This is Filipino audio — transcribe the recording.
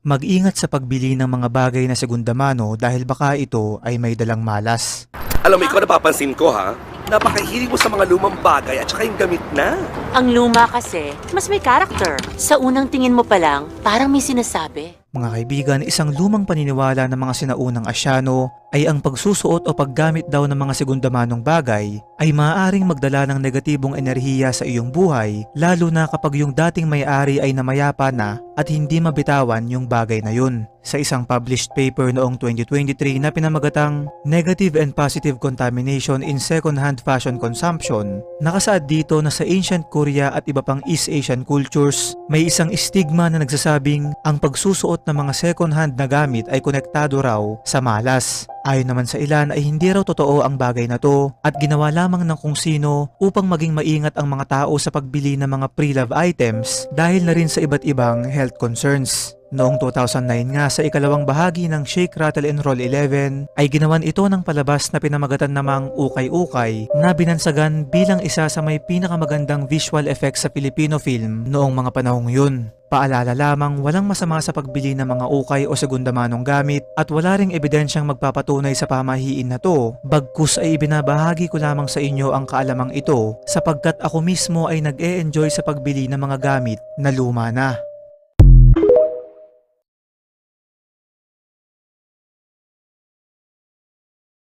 Mag-ingat sa pagbili ng mga bagay na segunda mano dahil baka ito ay may dalang malas. Alam mo, ikaw napapansin ko ha, napakahilig mo sa mga lumang bagay at saka yung gamit na. Ang luma kasi, mas may character. Sa unang tingin mo pa lang, parang may sinasabi. Mga kaibigan, isang lumang paniniwala ng mga sinaunang Asyano ay ang pagsusuot o paggamit daw ng mga segundamanong bagay ay maaaring magdala ng negatibong enerhiya sa iyong buhay lalo na kapag yung dating may-ari ay namayapa na at hindi mabitawan yung bagay na yun. Sa isang published paper noong 2023 na pinamagatang Negative and Positive Contamination in Second-Hand Fashion Consumption, nakasaad dito na sa ancient Korea at iba pang East Asian cultures, may isang stigma na nagsasabing ang pagsusuot ng mga second-hand na gamit ay konektado raw sa malas. Ayon naman sa ilan ay hindi raw totoo ang bagay na to at ginawa lamang ng kung sino upang maging maingat ang mga tao sa pagbili ng mga pre-love items dahil na rin sa iba't ibang health concerns. Noong 2009 nga sa ikalawang bahagi ng Shake, Rattle and Roll 11 ay ginawan ito ng palabas na pinamagatan namang Ukay-Ukay na binansagan bilang isa sa may pinakamagandang visual effects sa Filipino film noong mga panahong yun. Paalala lamang walang masama sa pagbili ng mga ukay o segundamanong gamit at wala ring ebidensyang magpapatunay sa pamahiin na to bagkus ay ibinabahagi ko lamang sa inyo ang kaalamang ito sapagkat ako mismo ay nag-e-enjoy sa pagbili ng mga gamit na luma na.